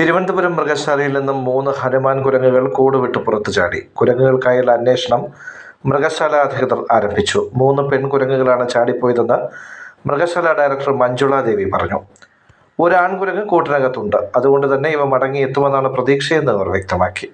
തിരുവനന്തപുരം മൃഗശാലയിൽ നിന്നും മൂന്ന് ഹനുമാൻ കുരങ്ങുകൾ കൂട് വിട്ട് പുറത്തു ചാടി. കുരങ്ങുകൾക്കായുള്ള അന്വേഷണം മൃഗശാല അധികൃതർ ആരംഭിച്ചു. മൂന്ന് പെൺകുരങ്ങുകളാണ് ചാടിപ്പോയതെന്ന് മൃഗശാല ഡയറക്ടർ മഞ്ജുള ദേവി പറഞ്ഞു. ഒരു ആൺകുരങ്ങ് കൂട്ടിനകത്തുണ്ട്. അതുകൊണ്ട് തന്നെ ഇവ മടങ്ങി എത്തുമെന്നാണ് പ്രതീക്ഷയെന്ന് അവർ വ്യക്തമാക്കി.